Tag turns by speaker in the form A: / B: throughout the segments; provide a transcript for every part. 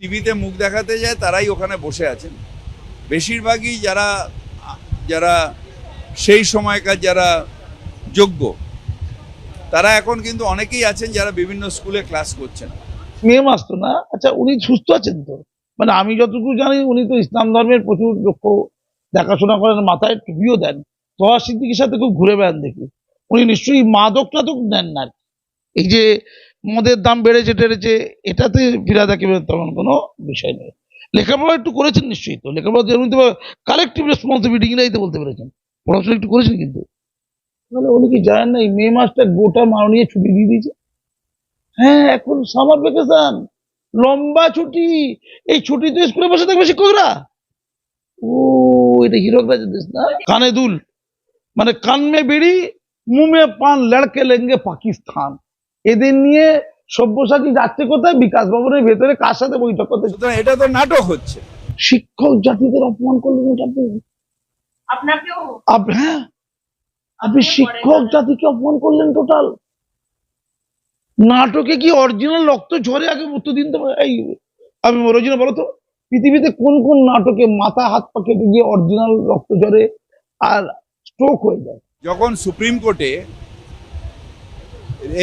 A: টিভিতে মুখ দেখাতে যায়, তারাই ওখানে বসে আছেন। বেশিরভাগই যারা যারা সেই সময়কার যারা যোগ্য, তারা এখন কিন্তু অনেকেই আছেন যারা বিভিন্ন স্কুলে ক্লাস করছেন।
B: মে মাস তো না? আচ্ছা উনি সুস্থ আছেন তো? মানে আমি যতটুকু জানি, উনি তো ইসলাম ধর্মের প্রচুর লক্ষ্য দেখাশোনা করেন, মাথায় টুপিও দেন। তোহা সিদ্দিকির সাথে খুব ঘুরে বেড়ান দেখি। উনি নিশ্চয়ই মাদক টাদক নেন না এই যে মদের দাম বেড়েছে, টেড়েছে, এটাতে একেবারে তেমন কোনো বিষয় নেই। লেখাপড়া একটু করেছেন নিশ্চয়ই তো। লেখাপড়া তো কালেকটিভ রেসপন্সিবিলিটি কিনাই তো বলতে পেরেছেন। পড়াশোনা একটু করেছেন কিন্তু। মানে উনি কি জানেন না, এই মে মাসটা গোটা মাননীয় ছুটি দিয়ে দিয়েছে? হ্যাঁ এখন সামার ভ্যাকেশন লম্বা ছুটি, এই ছুটিতে স্কুলে বসে থাকবে শিক্ষকরা? ও, এটা হিরক রাজের দেশ না? কানে দুল। মানে কান মে বিড়ি মুখ মে পান, লড়কে লেঙ্গে পাকিস্তান। এদের নিয়ে সব্যসাচী যাচ্ছে কোথায়? বিকাশ ভবনের ভেতরে কার সাথে বৈঠক করতে
A: এটা তো নাটক হচ্ছে।
B: শিক্ষক জাতিদের অপমান করলেন এটা আপনি? হ্যাঁ। আপনি শিক্ষক জাতিকে অপমান করলেন টোটাল নাটকে কি অরিজিনাল রক্ত ঝরে আগে উত্তর দিন তো এই আমি রোজিনা বলো তো। পৃথিবীতে কোন কোন নাটকে মাথা হাত পা কেটে গিয়ে অরিজিনাল রক্ত ঝরে আর স্ট্রোক হয়ে যায়?
A: যখন সুপ্রিম কোর্টে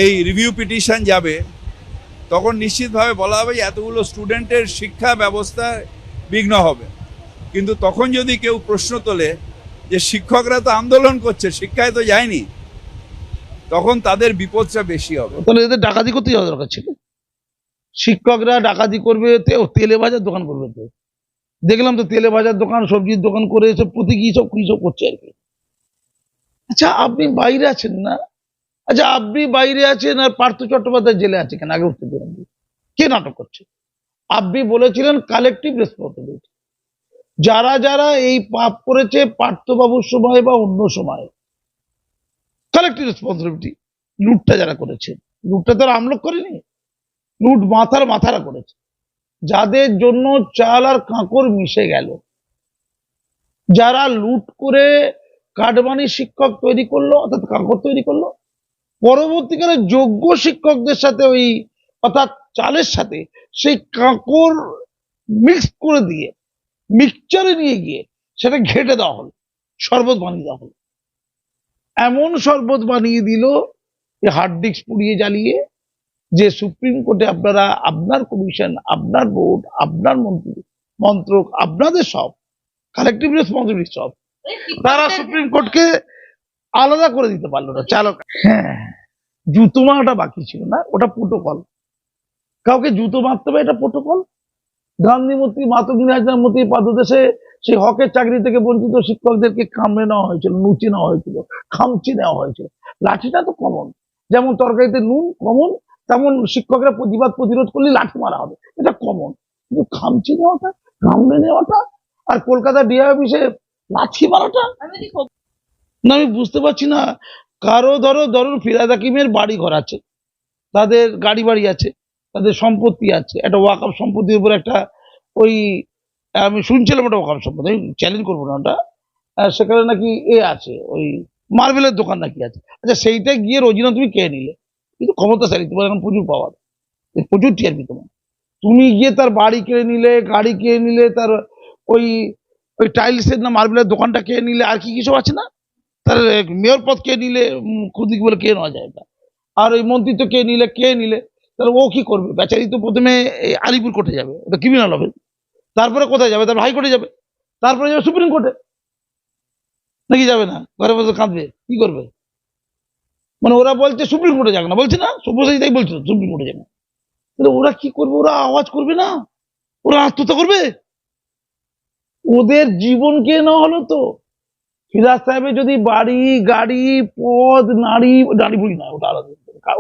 A: এই রিভিউ পিটিশন যাবে, তখন নিশ্চিতভাবে বলা হবে যে এতগুলো স্টুডেন্টের শিক্ষা ব্যবস্থা বিঘ্ন হবে। কিন্তু তখন যদি কেউ প্রশ্ন তোলে যে শিক্ষকরা তো আন্দোলন করছে, শিক্ষায় তো যায়নি, তখন তাদের বিপদটা বেশি হবে।
B: তাহলে এদের ডাকাতি করতে যাওয়া দরকার ছিল। শিক্ষকরা ডাকাতি করবে তেলে ভাজার দোকান করবে তো। দেখলাম তো তেলে ভাজার দোকান, সবজির দোকান করে এসব প্রতি কি সব কি সব করছে আর কি। আচ্ছা আপনি বাইরে আছেন না? আচ্ছা আপনি বাইরে আছেন আর পার্থ চট্টোপাধ্যায় জেলে আছে কেন? আগে উত্তর দিলাম কে নাটক করছে? আপনি বলেছিলেন কালেকটিভ রেসপন্সিবিলিটি যারা যারা এই পাপ করেছে, পার্থবাবুর সময় বা অন্য সময় কালেকটিভ রেসপন্সিবিলিটি লুটটা যারা করেছে, লুটটা তো আমলোক করেনি, লুট মাথার মাথারা করেছে। যাদের জন্য চাল আর কাঁকর মিশে গেল, যারা লুট করে কাটবানি শিক্ষক তৈরি করল, অর্থাৎ কাঁকর তৈরি করল পরবর্তীকালে যোগ্য শিক্ষকদের সাথে ওই অর্থাৎ চালের সাথে সেই কাঁকর মিক্স করে দিয়ে মিক্সচারে নিয়ে গিয়ে সেটা ঘেটে দেওয়া হলো শরবত বানিয়ে দেওয়া হলো। এমন শরবত বানিয়ে দিল যে হার্ড ডিস্ক পুড়িয়ে জ্বালিয়ে যে সুপ্রিম কোর্টে আপনারা আপনার কমিশন আপনার বোর্ড আপনার মন্ত্রী মন্ত্রক আপনাদের সব কালেকটিভ রেসপন্সিবিলিটি সব তারা সুপ্রিম কোর্টকে আলাদা করে দিতে পারল না চালক। হ্যাঁ। জুতো মারাটা বাকি ছিল না ওটা প্রোটোকল কাউকে জুতো মারতে হবে এটা প্রোটোকল গান্ধী মূর্তি মাতঙ্গিনী মূর্তি পাদদেশে সেই হকের চাকরি থেকে বঞ্চিত শিক্ষকদেরকে কামড়ে নেওয়া হয়েছিল নুচি নেওয়া হয়েছিল খামচি নেওয়া হয়েছিল। লাঠিটা তো কমন যেমন তরকারিতে নুন কমন তেমন শিক্ষকরা প্রতিবাদ প্রতিরোধ করলে লাঠি মারা হবে। এটা কমন কিন্তু খামচি নেওয়াটা কামড়ে নেওয়াটা আর কলকাতা ডিআই অফিসে লাঠি মারাটা? না, আমি বুঝতে পারছি না। কারও ধরো, ধরুন ফিরাদ হাকিমের বাড়ি ঘর আছে, তাদের গাড়ি বাড়ি আছে, তাদের সম্পত্তি আছে, একটা ওয়াকআপ সম্পত্তির উপর একটা ওই, আমি শুনছিলাম ওটা ওয়াকআপ সম্পত্তি, আমি চ্যালেঞ্জ করব না ওটা। সেখানে নাকি এ আছে, ওই মার্বেলের দোকান নাকি আছে। আচ্ছা সেইটা গিয়ে রোজিনা, তুমি কে নিলে? কিন্তু ক্ষমতাশালী, তোমার এখন প্রচুর পাওয়ার প্রচুর টিআরপি তোমার। তুমি গিয়ে তার বাড়ি কিনে নিলে, গাড়ি কিনে নিলে, তার ওই ওই টাইলসের না মার্বেলের দোকানটা কিনে নিলে, আর কি কিছু আছে না? তার মেয়র পদ কে নিলে খুদি বলে কে নেওয়া যায় না আর ওই মন্ত্রিত্ব কে নিলে কে নিলে? তাহলে ও কি করবে? বেচারি তো প্রথমে আলিপুর কোর্টে যাবে ওটা ক্রিমিনাল হবে। তারপরে কোথায় যাবে? তারপর হাইকোর্টে যাবে। তারপরে যাবে সুপ্রিম কোর্টে। নাকি যাবে না? ঘরে বসে কাঁদবে। কি করবে? মানে ওরা বলছে সুপ্রিম কোর্টে যাবে না। বলছে না, সব্যসাচী তাই বলছিল, সুপ্রিম কোর্টে যাবে তাহলে ওরা কি করবে? ওরা আওয়াজ করবে না? ওরা আত্মহত্যা করবে? ওদের জীবনকে নেওয়া হলো তো। ফিরাজ সাহেবের যদি বাড়ি, গাড়ি পদ নারী নারী বুড়ি না, ওটা আলাদা।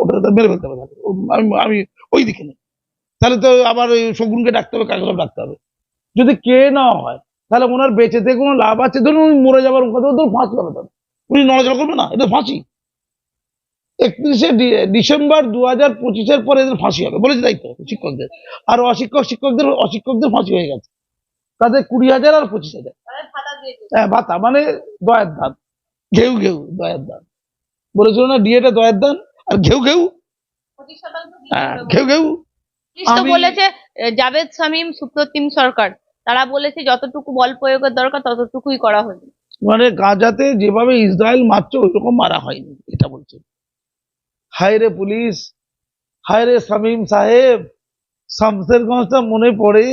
B: ওটা মেরে ফেলতে হবে আমি ওই দিকে নেই। তাহলে তো আবার ওই শগুনকে ডাকতে হবে কাকে ডাকতে হবে। যদি কে না হয়, তাহলে ওনার বেঁচে থেকে কোনো লাভ আছে? ধরুন উনি মরে যাবার কথা ধরুন ফাঁসি হবে তাহলে উনি নড়াচড়া করবে না, এটা ফাঁসি। একত্রিশে ডিসেম্বর দু হাজার পঁচিশের পরে এদের ফাঁসি হবে, বলেছে তাই তো, শিক্ষকদের। আর অশিক্ষক, শিক্ষকদের, অশিক্ষকদের ফাঁসি হয়ে গেছে। তাদের কুড়ি হাজার আর পঁচিশ হাজার। হ্যাঁ ভাতা মানে দয়ের দান। ঘেউ ঘেউ দয়ের দান। বলেছিল না ডিএটা দয়ের দান আর ঘেউ ঘেউ? হ্যাঁ, ঘেউ ঘেউ।
C: বলেছে জাভেদ শামীম সুপ্রতিম সরকার তারা বলেছে যতটুকু বল প্রয়োগের দরকার ততটুকুই করা হয়নি
B: মানে গাজাতে যেভাবে ইসরায়েল মারছে ওইরকম মারা হয়নি এটা বলছে। হায়রে পুলিশ হায়রে শামীম সাহেব শামসেরগঞ্জটা মনে পড়ে।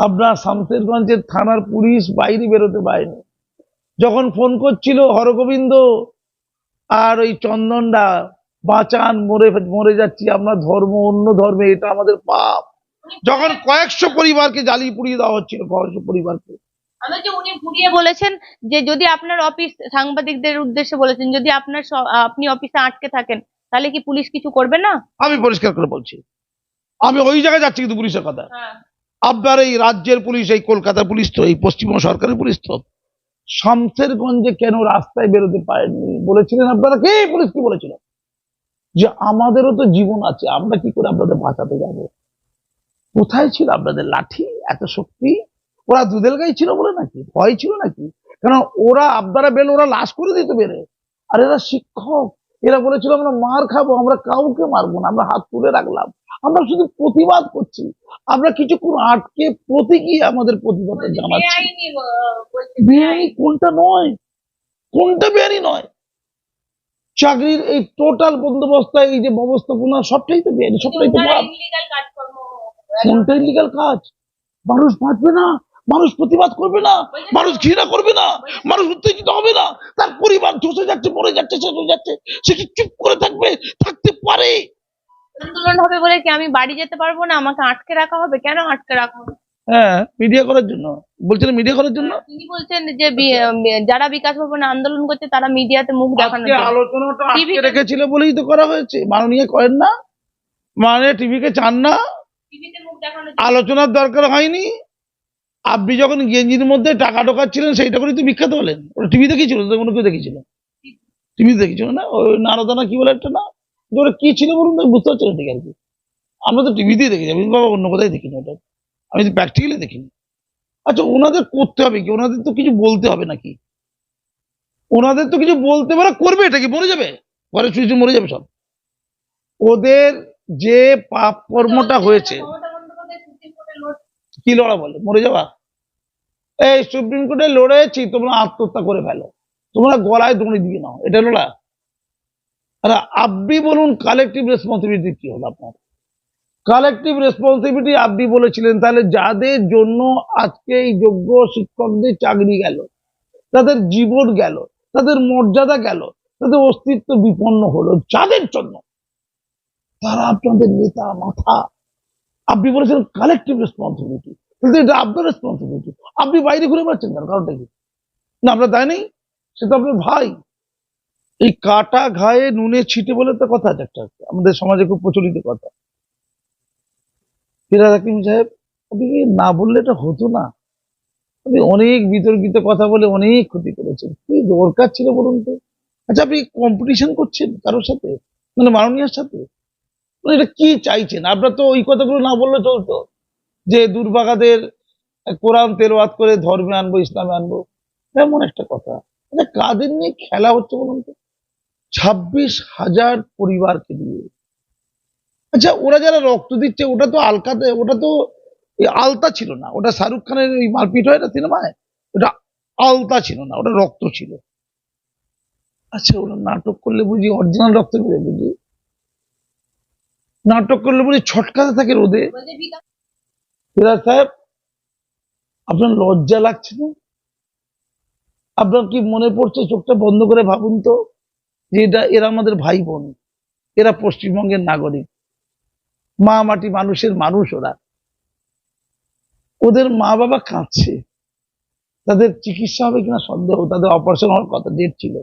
B: আপনার শামসেরগঞ্জের থানার পুলিশ বাইরে বেরোতে পারেনি। যখন ফোন করছিল হরগোবিন্দ আর ওই চন্দনদা বাঁচান মরে মরে যাচ্ছি আমরা ধর্ম অন্য ধর্মে এটা আমাদের পাপ। যখন কয়েকশো পরিবারকে জ্বালিয়ে পুড়িয়ে দেওয়া হচ্ছিল কয়েকশো পরিবারকে।
C: আমি যে উনি ঘুরিয়ে বলেছেন যে যদি আপনার অফিস সাংবাদিকদের উদ্দেশ্যে বলেছেন যদি আপনার আপনি অফিসে আটকে থাকেন তাহলে কি পুলিশ কিছু করবে না?
B: আমি পরিষ্কার করে বলছি। আমি ওই জায়গায় যাচ্ছি কিন্তু পুলিশের কথা
C: হ্যাঁ।
B: আপনার এই রাজ্যের পুলিশ, এই কলকাতা পুলিশ তো, এই পশ্চিমবঙ্গ সরকারের পুলিশ তো। শামসেরগঞ্জে কেন রাস্তায় বেরোতে পারেনি বলেছিলেন আপনারা কে পুলিশ কি বলেছিল? যে আমাদেরও তো জীবন আছে, আমরা কি করে আপনাদের বাঁচাতে যাব? কোথায় ছিল আপনাদের লাঠি? এত শক্তি? ওরা দুধেল গাই ছিল বলে নাকি? ভয় ছিল নাকি? কারণ ওরা আপনারা বেলে, ওরা লাশ করে দিতে বেরে আর এরা শিক্ষক। এরা বলেছিল আমরা মার খাব আমরা কাউকে মারবো না আমরা হাত তুলে রাখলাম। আমরা শুধু প্রতিবাদ করছি। আমরা কিছুক্ষণ আটকে প্রতীকী আমাদের প্রতিবাদ জানাচ্ছি।
C: বেআইনি,
B: কোনটা নয়? কোনটা বেআইনি নয়? চাকরির এই টোটাল বন্দোবস্ত এই যে ব্যবস্থাপনা সবটাই তো বেআইনি সবটাই তো। কোনটা ইলিগাল কাজ? মানুষ বাঁচবে না। মানুষ প্রতিবাদ করবে না মানুষ ঘৃণা করবে না মানুষ উত্তেজিত হবে না। তার পরিবার ধসে যাচ্ছে মরে যাচ্ছে শেষ হয়ে যাচ্ছে। সে কি চুপ করে থাকবে? থাকতে পারে।
C: আন্দোলন হবে বলে কি আমি বাড়ি যেতে পারব না? আমাকে আটকে রাখা হবে? কেন আটকে রাখা হবে?
B: হ্যাঁ মিডিয়া করার জন্য। মিডিয়া করার জন্য?
C: তিনি বলছেন যে যারা বিকাশ ভবনে আন্দোলন করছে তারা মিডিয়াতে মুখ
B: আলোচনাটা আটকে রেখেছিল বলেই তো করা হয়েছে। মাননীয় করেন না। মানে টিভিকে চান না। আলোচনার দরকার হয়নি। আপনি যখন গেঞ্জির মধ্যে টাকা ঢোকাচ্ছিলেন, সেইটা করেই তো বিখ্যাত হলেন। ওটা টিভি দেখেছিল কোনো কেউ দেখেছিল? টিভি দেখেছিল না? ওই নারদানা কি বলে একটা না ওটা কি ছিল বলুন আমি বুঝতে পারছি না ঠিক আর কি। আমরা তো টিভিতেই দেখেছি আমি বাবা অন্য কোথায় দেখিনি ওটা? আমি তো প্র্যাকটিক্যালি দেখিনি। আচ্ছা ওনাদের করতে হবে কি? ওনাদের তো কিছু বলতে হবে নাকি? ওনাদের তো কিছু বলতে পারে করবে, এটা কি মরে যাবে? ঘরে শুয়ে মরে যাবে সব। ওদের যে পাপ কর্মটা হয়েছে
C: মমতা বন্দ্যোপাধ্যায় সুপ্রিম কোর্টে লড়ছে।
B: কি লড়া বলে? মরে যাওয়া এই সুপ্রিম কোর্টে লড়েছি, তোমরা আত্মহত্যা করে ফেলো। তোমরা গলায় দড়ি দিয়ে নাও। এটা লড়া আর আপনি বলুন কালেকটিভ রেসপন্সিবিলিটি কি হলো আপনার? কালেকটিভ রেসপন্সিবিলিটি আপনি বলেছিলেন, তাহলে যাদের জন্য আজকে এই যোগ্য শিক্ষকদের চাকরি গেল, তাদের জীবন গেল, তাদের মর্যাদা গেল, তাদের অস্তিত্ব বিপন্ন হলো, যাদের জন্য? তারা আপনাদের নেতা, মাথা আপনি বলেছেন কালেকটিভ রেসপন্সিবিলিটি কিন্তু এটা আপনার রেসপন্সিবিলিটি আপনি বাইরে ঘুরে বেড়াচ্ছেন কেন? কারণটা কি না, আমরা তাই নেই, সে তো আপনার ভাই। এই কাটা ঘায়ে নুনে ছিটে বলে তো কথা আছে একটা। আমাদের সমাজে খুব প্রচলিত কথা। ফিরাজ হাকিম সাহেব, আপনি না বললে এটা হতো না? আপনি অনেক বিতর্কিত কথা বলে অনেক ক্ষতি করেছেন। কি দরকার ছিল বলুন তো? আচ্ছা আপনি কম্পিটিশন করছেন কারোর সাথে? মানে মাননীয়ার সাথে? এটা কি চাইছেন? আপনার তো ওই কথাগুলো না বললে চলতো। যে দুর্ভাগাদের কোরআন তেলওয়াত করে ধর্মে আনব, ইসলামে আনব, এমন একটা কথা। আচ্ছা কাদের নিয়ে খেলা হচ্ছে বলুন তো? ছাব্বিশ হাজার পরিবারকে দিয়ে। আচ্ছা ওরা যারা রক্ত দিচ্ছে, ওটা তো আলকাতে, ওটা তো আলতা ছিল না। ওটা শাহরুখ খানের ওই মারপিট হয় না সিনেমায়? ওটা আলতা ছিল না, ওটা রক্ত ছিল। আচ্ছা ওরা নাটক করলে বুঝি অরিজিনাল রক্ত বুঝি? নাটক করলে বুঝি ছটকাতে থাকে রোদে। সাহেব, আপনার লজ্জা লাগছে না? আপনার কি মনে পড়ছে চোখটা বন্ধ করে ভাবুন তো যে এটা, এরা আমাদের ভাই বোন এরা পশ্চিমবঙ্গের নাগরিক। মা মাটি মানুষের মানুষ ওরা। ওদের মা বাবা কাঁদছে। তাদের চিকিৎসা হবে কিনা সন্দেহ, তাদের অপারেশন হওয়ার কথা ডেট ছিল।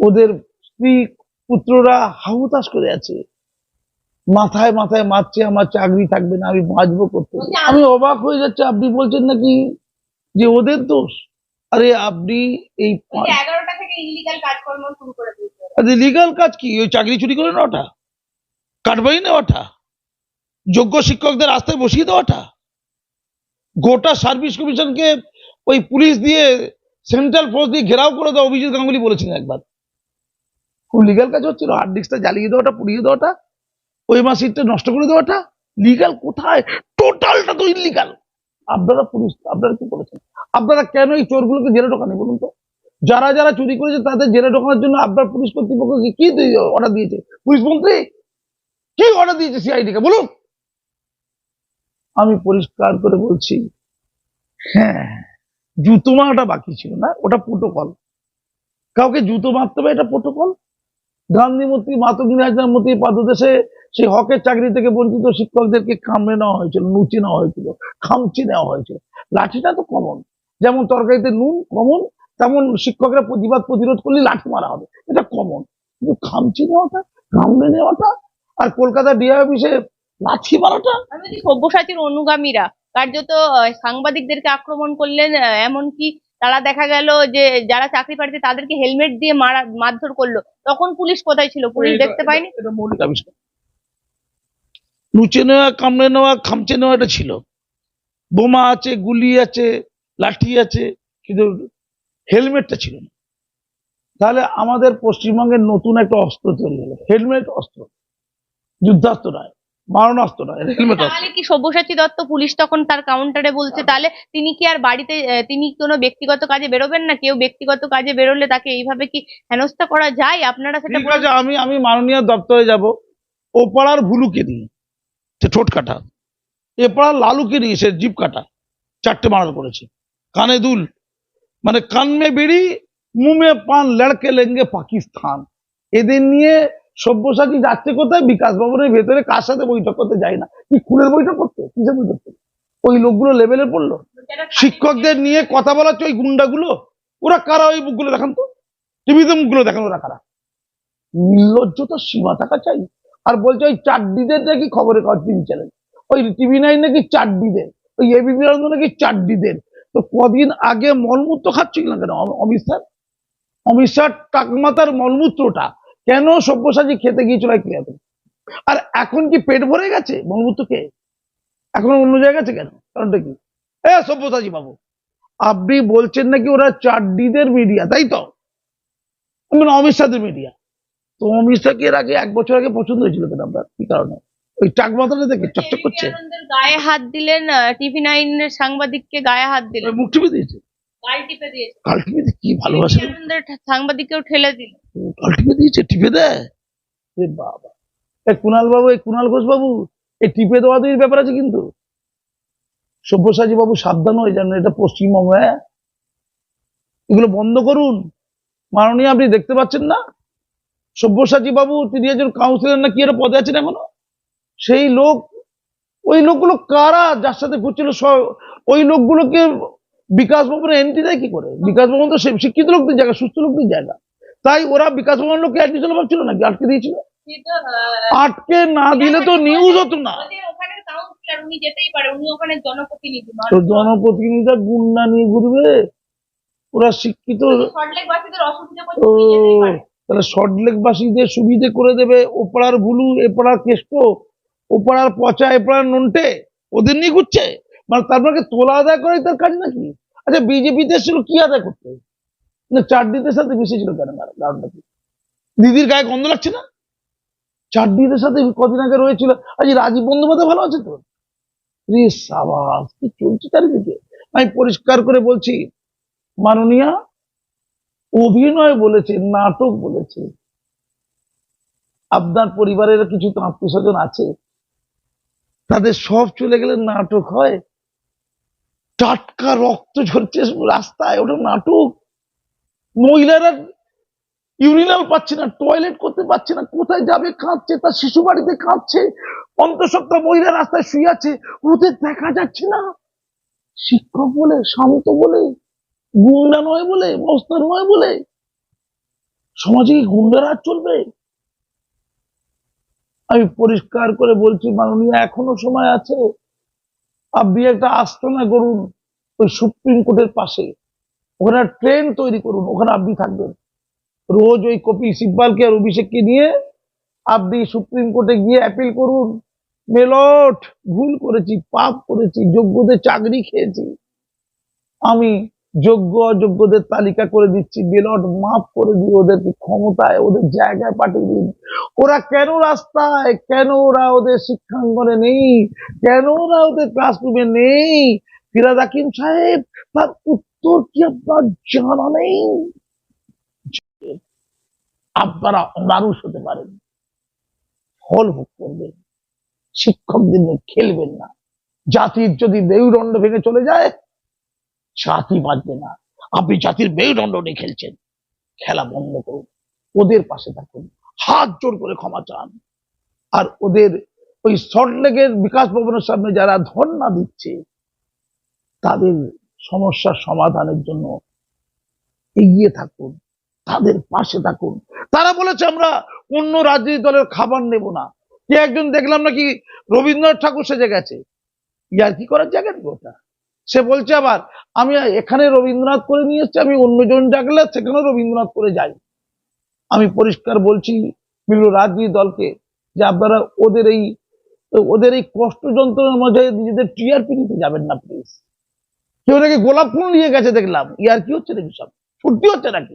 B: ওদের স্ত্রী পুত্ররা হাহুতাশ করে আছে। মাথায় মাথায় মারছে আমার চাকরি থাকবে না আমি বাঁচবো করতে
C: বলছে
B: আমি অবাক হয়ে যাচ্ছে আপনি বলছেন নাকি যে ওদের দোষ? আরে আপনি এই
C: বলছে এগারোটা থেকে ইলিগাল কাজকর্ম শুরু করে দিয়েছে।
B: লিগাল কাজ কি? ওই চাকরি চুরি করে নেওয়াটা কাটবাই নেওয়াটা যোগ্য শিক্ষকদের রাস্তায় বসিয়ে দেওয়াটা গোটা সার্ভিস কমিশনকে ওই পুলিশ দিয়ে সেন্ট্রাল ফোর্স দিয়ে ঘেরাও করে দেওয়া অভিজিৎ গাঙ্গুলি বলেছিলেন একবার। খুব লিগাল কাজ হচ্ছিল হার্ড ডিস্কটা জ্বালিয়ে দেওয়াটা পুড়িয়ে দেওয়াটা ওই মাসিটটা নষ্ট করে দেওয়াটা লিগাল কোথায়? টোটালটা তো ইলিগাল আপনারা পুলিশ, আপনারা কি করেছেন? আপনারা কেন এই চোরগুলোকে জেলে ঢোকানি বলুন তো? যারা যারা চুরি করেছে তাদের জেলে ঢোকানোর জন্য আপনার পুলিশ কর্তৃপক্ষকে কি অর্ডার দিয়েছে? পুলিশ মন্ত্রী, কি অর্ডার দিয়েছে সিআইডি কে বলুন। আমি পরিষ্কার করে বলছি হ্যাঁ জুতো মারাটা বাকি ছিল না, ওটা প্রোটোকল কাউকে জুতো মারতে হবে, এটা প্রোটোকল গান্ধী মূর্তি, মাতঙ্গিনী হাজরার মূর্তি, পাদদেশে সেই হকের চাকরি থেকে বঞ্চিত শিক্ষকদেরকে কামড়ে নেওয়া হয়েছিল নুচি নেওয়া হয়েছিল খামচি নেওয়া হয়েছিল। লাঠিটা তো কমন যেমন তরকারিতে নুন কমন তেমন শিক্ষকরা প্রতিবাদ প্রতিরোধ করলে লাঠি মারা হবে। এটা কমন কিন্তু খামচি নেওয়াটা কামড়ে নেওয়াটা আর কলকাতা ডিআই অফিসে লাঠি মারাটা?
C: সব্যসাচীর অনুগামীরা কার্যত সাংবাদিকদেরকে আক্রমণ করলেন আহ, এমনকি তারা দেখা গেল যে যারা চাকরি পাচ্ছে তাদেরকে হেলমেট দিয়ে মারা মারধর করল। তখন পুলিশ কোথায় ছিল? পুলিশ দেখতে পায়নি?
B: এটা মৌলিক আবিষ্কার। লুচে নেওয়া কামড়ে নেওয়া খামচে নেওয়া এটা ছিল। বোমা আছে গুলি আছে লাঠি আছে কিন্তু হেলমেটটা ছিল না। তাহলে আমাদের পশ্চিমবঙ্গের নতুন একটা অস্ত্র তৈরি হলো। হেলমেট অস্ত্র। যুদ্ধাস্ত্র নয় মারণাস্ত্র নয় হেলমেট
C: তাহলে কি সব্যসাচী দত্ত পুলিশ তখন তার কাউন্টারে বলছে তাহলে তিনি কি আর বাড়িতে তিনি কোনো ব্যক্তিগত কাজে বেরোবেন না? কেউ ব্যক্তিগত কাজে বেরোলে তাকে এইভাবে কি হেনস্থা করা যায়? আপনারা সেটা
B: আমি আমি মাননীয় দপ্তরে যাব। ও পাড়ার ভুলুকে নিয়ে। সে ঠোঁট কাটা। এ পাড়ার লালুকে নিয়ে সে জিপ কাটা। চারটে মারার করেছে। কানে দুল। মানে কান মে বেড়ি মুমে পান, লড়কে লেঙ্গে পাকিস্তান। এদের নিয়ে সব্যসাচী যাচ্ছে কোথায়? বিকাশ ভবনের ভেতরে। কার সাথে বৈঠক করতে যায় না? কি খুনের বৈঠক করতে কিসে বৈঠক করতে ওই লোকগুলো লেভেলে পড়ল? শিক্ষকদের নিয়ে কথা বলা ওই গুন্ডাগুলো? ওরা কারা? ওই মুখগুলো দেখান তো। টিভিতে মুখগুলো দেখান ওরা কারা? নির্লজ্জতার সীমা থাকা চাই। আর বলছে ওই চাড্ডিদের নাকি খবরের কাগজ টিভি চ্যানেল? ওই টিভি নাইন নাকি চাড্ডিদের ওই এবিপি আনন্দ নাকি চাড্ডিদের তো কদিন আগে মলমূত্র খাচ্ছিল না কেন অমিত স্যার? অমিত স্যার টাকমাতার মলমূত্রটা কেন সব্যসাচী খেতে গিয়েছিল ক্লিয়ার আর এখন কি পেট ভরে গেছে মলমূত্র খেয়ে এখন অন্য জায়গায় আছে কেন? কারণটা কি? এ সব্যসাচী বাবু, আপনি বলছেন নাকি ওরা চাড্ডিদের মিডিয়া তাই তো? অমিত শাহের মিডিয়া তো অমিত শাহকে এর আগে এক বছর আগে পছন্দ হয়েছিল আপনার? কি কারণে? ওই টাক মাথাটা দেখে চকচক করছে।
C: গায়ে হাত দিলেন টিভি নাইনের সাংবাদিককে গায়ে হাত দিলেন।
B: মুখ টিপে দিয়েছে?
C: গাল টিপে দিয়েছে।
B: দিয়ে কি ভালোবাসে।
C: সাংবাদিককেও ঠেলে দিল।
B: কাল টিপে দিয়েছে? টিপে দেয়? বাবা। এ কুণাল বাবু এই কুণাল ঘোষ বাবু এই টিপে দেওয়া ব্যাপার আছে কিন্তু। সব্যসাচী বাবু সাবধান হয়ে যান এটা পশ্চিমবঙ্গ হ্যাঁ? এগুলো বন্ধ করুন। মাননীয় আপনি দেখতে পাচ্ছেন না? সব্যসাচী বাবু তিনি একজন কাউন্সিলর না কি এর পদে আছেন এখনও? সেই লোক ওই লোকগুলো কারা যার সাথে ঘুরছিল? ওই লোকগুলোকে বিকাশ ভবনে এন্ট্রি দেয় কি করে? বিকাশ ভবন তো শিক্ষিত লোকদের জায়গা সুস্থ লোকদের জায়গা। তাই ওরা বিকাশ ভবন লোককে অ্যাডমিশন ভাবছিল নাকি? আটকে দিয়েছিল? আটকে না দিলে তো নিউজ হতো না।
C: ওখানে উনি যেতেই পারে উনি ওখানে জনপ্রতিনিধি
B: তো জনপ্রতিনিধিরা গুন্ডা নিয়ে ঘুরবে? ওরা শিক্ষিত তাহলে সল্টলেকবাসীদের সুবিধে করে দেবে ওপাড়ার ভুলু, এপাড়ার কেষ্ট, ওপাড়ার পচা, এপাড়ার নন্টে, ওদের নিয়ে ঘুরছে। মানে তার মানে তোলা আদায় করাই তার কাজ নাকি? আচ্ছা বিজেপিতে ছিল কি আদায় করতে? না চারদিদের সাথে মিশেছিল কেন? কারণটা কি? দিদির গায়ে গন্ধ লাগছে না? চারদিদের সাথে কদিন আগে রয়েছিল। আজ রাজীব বন্দ্যোপাধ্যায় ভালো আছে তো? রে সাবাস, কি চলছে চারিদিকে? আমি পরিষ্কার করে বলছি, মাননীয়া অভিনয় বলেছে, নাটক বলেছে। আপনার পরিবারের কিছু তো আত্মীয় স্বজন আছে। তাদের সব চলে গেলে নাটক হয়। টাটকা রক্ত ঝরছে রাস্তায়, ওটা নাটক। মহিলারা ইউরিনাল পাচ্ছে না টয়লেট করতে পারছে না, কোথায় যাবে, কাঁদছে, তার শিশু বাড়িতে কাঁদছে। অন্তঃসত্ত্বা মহিলা রাস্তায় শুয়ে আছে, ওদের দেখা যাচ্ছে না। শিক্ষক বলে, শান্ত বলে। গুন্ডা নয় বলে, মস্তান নয় বলে। সমাজে কি গুন্ডারা চলবে? আমি পরিষ্কার করে বলছি, মাননীয় এখনও সময় আছে। আপনি একটা আস্তনা করুন ওই সুপ্রিম কোর্টের পাশে। ওখানে ট্রেন তৈরি করুন, ওখানে আপনি থাকবেন। রোজ ওই কপিল সিব্বালকে আর অভিষেককে নিয়ে আপনি সুপ্রিম কোর্টে গিয়ে অ্যাপিল করুন। মেলট, ভুল করেছি, পাপ করেছি, যোগ্যদের চাকরি খেয়েছি। আমি যোগ্য, অযোগ্যদের তালিকা করে দিচ্ছি বেলট মাফ করে দিয়ে ওদেরকে ক্ষমতায়, ওদের জায়গায় পাঠিয়ে দিন। ওরা কেন রাস্তায়? কেন ওরা ওদের শিক্ষাঙ্গনে নেই? কেন ওরা ওদের ক্লাসরুমে নেই? ফিরাদ হাকিম সাহেব, তার উত্তর কি আপনার জানা নেই? আপনারা মানুষ হতে পারেন। ফল ভোগ করবেন। শিক্ষকদের নিয়ে খেলবেন না। জাতির যদি মেরুদণ্ড ভেঙে চলে যায় জাতি বাঁচবে না। আপনি জাতির মেরুদণ্ড নিয়ে খেলছেন। খেলা বন্ধ করুন। ওদের পাশে থাকুন। হাত জোর করে ক্ষমা চান। আর ওদের ওই সল্টলেকের বিকাশ ভবনের সামনে যারা ধর্ণা দিচ্ছে, তাদের সমস্যার সমাধানের জন্য এগিয়ে থাকুন। তাদের পাশে থাকুন। তারা বলেছে, আমরা অন্য রাজনৈতিক দলের খাবার নেব না। কে একজন দেখলাম নাকি রবীন্দ্রনাথ ঠাকুর সেজে গেছে। ইয়ার কি করার জায়গা ওটা? সে বলছে আবার, আমি এখানে রবীন্দ্রনাথ করে নিয়ে এসছি, আমি অন্যজন ডাকলে সেখানেও রবীন্দ্রনাথ করে যাই। আমি পরিষ্কার বলছি বিভিন্ন রাজনীতি দলকে যে আপনারা ওদের এই ওদের এই কষ্ট যন্ত্রণার মধ্যে নিজেদের টিআরপি নিতে যাবেন না প্লিজ কেউ নাকি গোলাপ ফুল নিয়ে গেছে দেখলাম। ইয়ার কি হচ্ছে নাকি সব? ছুটি হচ্ছে নাকি?